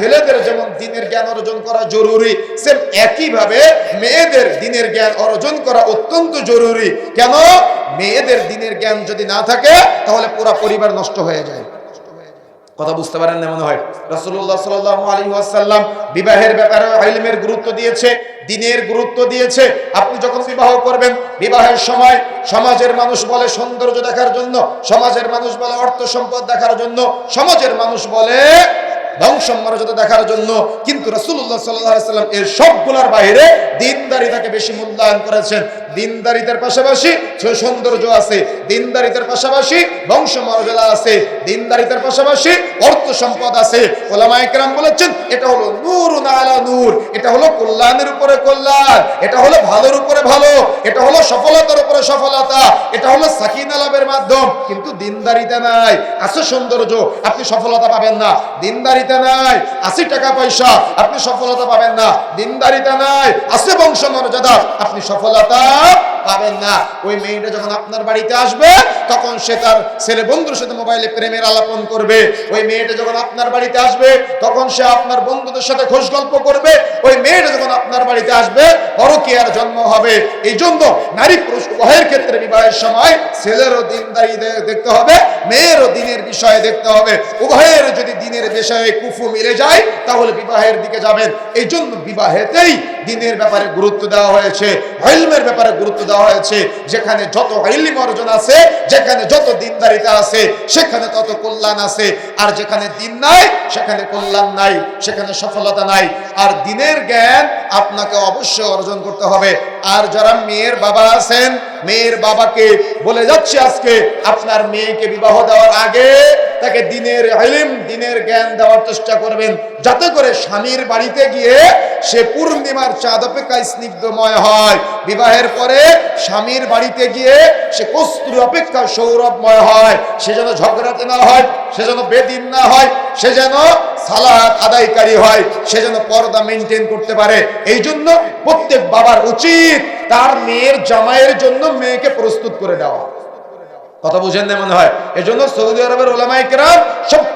ছেলেদের যেমন দিনের জ্ঞান অর্জন করা জরুরি, সেম একইভাবে মেয়েদের দিনের জ্ঞান অর্জন করা অত্যন্ত জরুরি। কেন? মেয়েদের দিনের জ্ঞান যদি না থাকে, তাহলে পুরো পরিবার নষ্ট হয়ে যায়। কথা বুঝতে পারেন না মনে হয়? রাসূলুল্লাহ সাল্লাল্লাহু আলাইহি ওয়াসাল্লাম বিবাহের ব্যাপারে ইলমের গুরুত্ব দিয়েছে, দিনের গুরুত্ব দিয়েছে। আপনি যখন বিবাহ করবেন, বিবাহের সময় সমাজের মানুষ বলে সৌন্দর্য দেখার জন্য, সমাজের মানুষ বলে অর্থ সম্পদ দেখার জন্য, সমাজের মানুষ বলে মর্যাদা দেখার জন্য কিন্তু সাল্লাল্লাহু সাল্লাম এর সবগুলোর বাইরে দিনদারিতাকে বেশি মূল্যায়ন করেছেন। দিনদারিতার পাশাপাশি সৌন্দর্য আছে, দিনদারিতার পাশাপাশি আছে, দিনদারিতার পাশাপাশি অর্থ সম্পদ আছে। বলেছেন, এটা হলো নূর নূর, এটা হলো কল্যাণের উপরে কল্যাণ, এটা হলো ভালোর উপরে ভালো, এটা হলো সফলতার উপরে সফলতা, এটা হলো সাকিনা মাধ্যম। কিন্তু দিনদারিতে নাই, আছে সৌন্দর্য, আপনি সফলতা পাবেন না। দিনদারিতে নাই, আশি টাকা পয়সা আপনি সফলতা পাবেন না। দিনদারিতে নাই আছে বংশ মর্যাদা আপনি সফলতা পাবেন না। ওই মেয়েটা যখন আপনার বাড়িতে আসবে, তখন সে তার ছেলে বন্ধুর সাথে মোবাইলে প্রেমের আলাপন করবে। ওই মেয়েটা যখন আপনার বাড়িতে আসবে, তখন সে আপনার বন্ধুদের সাথে খোঁজ গল্প করবে। ওই মেয়েটা যখন আপনার বাড়িতে আসবে পরকীয়ার জন্ম হবে? এই জন্য নারী পুরুষ উভয়ের ক্ষেত্রে বিবাহের সময় ছেলেরও দিনদারি দেখতে হবে, মেয়েরও দিনের বিষয়ে দেখতে হবে। উভয়ের যদি দিনের বিষয়ে কুফু মিলে যায়, তাহলে বিবাহের দিকে যাবেন। এই জন্য বিবাহেতেই দিনের ব্যাপারে গুরুত্ব দেওয়া হয়েছে, হইলমের ব্যাপারে গুরুত্ব দেওয়া হয়েছে। যেখানে যত হইলিম অর্জন আছে, যেখানে যত দিনদারিতা আছে, সেখানে তত কল্যাণ আছে। আর যেখানে দিন নাই, সেখানে কল্যাণ নাই, সেখানে সফলতা নাই। আর দিনের জ্ঞান আপনাকে অবশ্যই অর্জন করতে হবে। আর যারা মেয়ের বাবা আছেন, মেয়ের বাবাকে বলে যাচ্ছে আজকে, আপনার মেয়েকে বিবাহ দেওয়ার আগে তাকে দিনের ইলম দিনের জ্ঞান দেওয়ার চেষ্টা করবেন। যাতে করে স্বামীর বাড়িতে গিয়ে সে পূর্ণিমার চাঁদ অপেক্ষায় স্নিগ্ধময় হয়। বিবাহের পরে স্বামীর বাড়িতে গিয়ে সে কস্তুর অপেক্ষা সৌরভময় হয়। সে যেন ঝগড়াতে না হয়, সে যেন বেদিন না হয়, সে যেন সালাত আদায়কারী হয়, সে যেন পর্দা মেনটেন করতে পারে। এই জন্য প্রত্যেক বাবার উচিত তার মেয়ের জামাইয়ের জন্য মেয়েকে প্রস্তুত করে দেওয়া কথা বুঝেন না মনে হয়? এই জন্য সৌদি আরবের ওলামাই কেরাম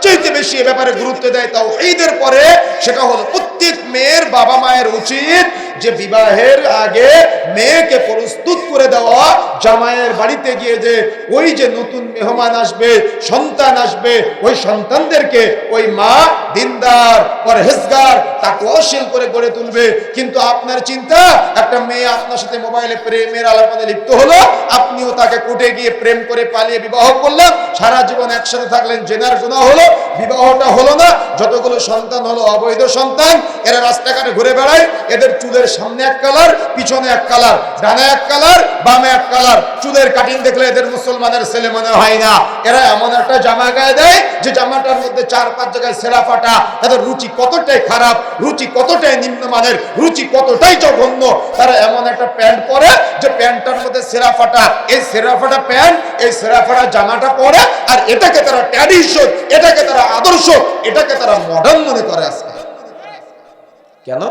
সবচেয়ে বেশি এ ব্যাপারে গুরুত্ব দেয় তাও ঈদের পরে সেটা হলো প্রত্যেক মেয়ের বাবা মায়ের উচিত যে বিবাহের আগে মেয়েকে প্রস্তুত করে দেওয়া, জামাইয়ের বাড়িতে গিয়ে যে ওই যে নতুন মেহমান আসবে, সন্তান আসবে, ওই সন্তানদেরকে ওই মা দিনদার, পরহেজগার, তাকে অশীল করে গড়ে তুলবে। কিন্তু আপনার চিন্তা, একটা মেয়ে আপনার সাথে মোবাইলে প্রেমের আলাপনে লিপ্ত হলো, আপনিও তাকে কোর্টে গিয়ে প্রেম করে পালিয়ে বিবাহ করলেন, সারা জীবন একসাথে থাকলেন, জেনার গুণা হলো বিবাহটা হলো না। যতগুলো সন্তান হলো, অবৈধ সন্তান, এরা রাস্তাঘাটে ঘুরে বেড়ায়, এদের চুলের সামনে এক কালার পিছনে এক কালার ডানে এক কালার বামে এক কালার চুলের কাটিং দেখলে এদের মুসলমানের ছেলে মনে হয় না। এরা এমন একটা জামা গায়ে দেয়, যে জামাটার মধ্যে চার পাঁচ জায়গায় সেরা ফাটা। তাদের রুচি কতটাই খারাপ, রুচি কতটাই নিম্নমানের, রুচি কতটাই জঘন্য। তারা এমন একটা প্যান্ট পরে, যে প্যান্টটার মধ্যে সেরা ফাটা এই সেরা ফাটা প্যান্ট, এই সেরা ফাটা জামাটা পরে, আর এটাকে তারা ট্র্যাডিশন এটাকে তারা আদর্শ, এটাকে তারা মডার্ন মনে করে আজকে। কেন?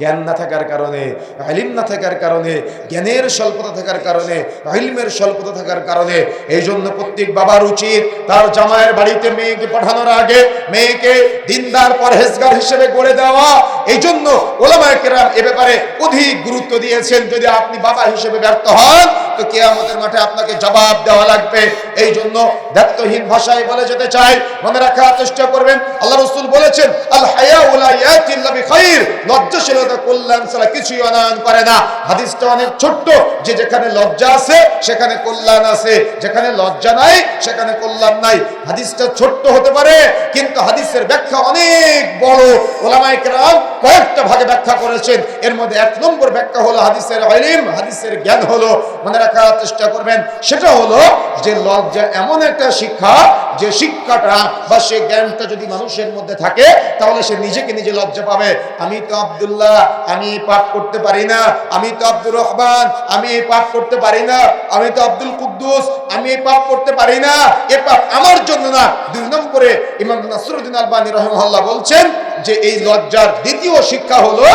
জ্ঞান না থাকার কারণে আলিম না থাকার কারণে, জ্ঞানের স্বল্পতা থাকার কারণে আলিমের স্বল্পতা থাকার কারণে এই জন্য প্রত্যেক বাবার উচিত তার জামাইয়ের বাড়িতে মেয়েকে পাঠানোর আগে মেয়েকে দিনদার পরহেজগার হিসেবে গড়ে দেওয়া। এই জন্য ওলামায় কেরাম এ ব্যাপারে অধিক গুরুত্ব দিয়েছেন। যদি আপনি বাবা হিসেবে ব্যর্থ হন, তো কেয়ামতের মাঠে আপনাকে জবাব দেওয়া লাগবে। এই জন্য দায়িত্বহীন ভাষায় বলে যেতে চাই, মনে রাখার চেষ্টা করবেন। আল্লাহ রসুল বলেছেন, আল উলা ইয়াতিল্লা বিখাইর জ্ঞান হলো, মনে রাখার চেষ্টা করবেন। সেটা হলো যে লজ্জা এমন একটা শিক্ষা, যে শিক্ষাটা বা সে জ্ঞানটা যদি মানুষের মধ্যে থাকে, তাহলে সে নিজেকে নিজে লজ্জা পাবে। আমি তো আব্দুল্লাহ আমি এই পাপ করতে পারি না। আমি তো আব্দুর রহমান, আমি এই পাপ করতে পারি না। আমি তো আব্দুল কুদ্দুস, আমি এই পাপ করতে পারি না। এ পাপ আমার জন্য না। দুই নম্বরে ইমাম নাসরুদ্দিন আলবানী রহমহল্লা বলছেন যে, এই লজ্জার দ্বিতীয় শিক্ষা হলো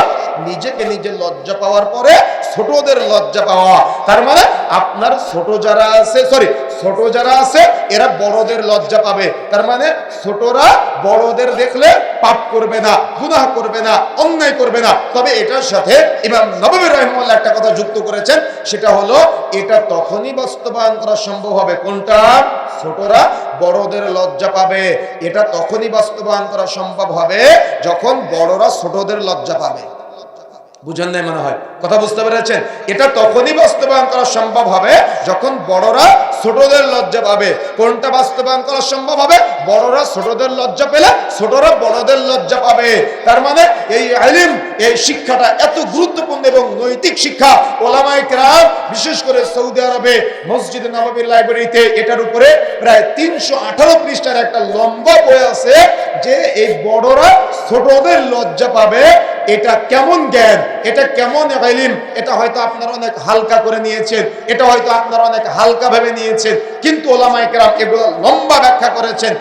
নিজেকে নিজে লজ্জা পাওয়ার পরে ছোটদের লজ্জা পাওয়া। তার মানে আপনার ছোট যারা আছে সরি ছোট যারা আছে, এরা বড়দের লজ্জা পাবে। তার মানে ছোটরা বড়দের দেখলে পাপ করবে না, গুনাহ করবে না, অন্যায় করবে না। তবে এটার সাথে ইমাম নবী রহমাল্লাহ একটা কথা যুক্ত করেছেন, সেটা হলো এটা তখনই বাস্তবায়ন করা সম্ভব হবে। কোনটা? ছোটরা বড়দের লজ্জা পাবে। এটা তখনই বাস্তবায়ন করা সম্ভব হবে যখন বড়রা ছোটদের লজ্জা পাবে। বুঝেন নাই মনে হয়। কথা বুঝতে পেরেছেন? এটা তখনই বাস্তবায়ন করা সম্ভব হবে যখন বড়রা ছোটদের লজ্জা পাবে। কোনটা বাস্তবায়ন করা সম্ভব হবে? বড়রা ছোটদের লজ্জা পেলে ছোটরা বড়দের লজ্জা পাবে। তার মানে এই আলিম, এই শিক্ষাটা এত গুরুত্বপূর্ণ এবং নৈতিক শিক্ষা ওলামাই কেরাম, বিশেষ করে সৌদি আরবে, মসজিদ নবাবির লাইব্রেরিতে, এটার উপরে প্রায় তিনশো আঠারো পৃষ্ঠার একটা লম্বা বই আছে যে এই বড়রা ছোটদের লজ্জা পাবে এটা কেমন জ্ঞান? এটা কেমন এলিম এটা হয়তো আপনারা অনেক হালকা করে নিয়েছেন। এটা হয়তো আপনারা অনেক হালকা ভেবে নিয়েছেন। কিন্তু ওলামাইকেরাম এগুলো লম্বা ব্যাখ্যা করেছেন।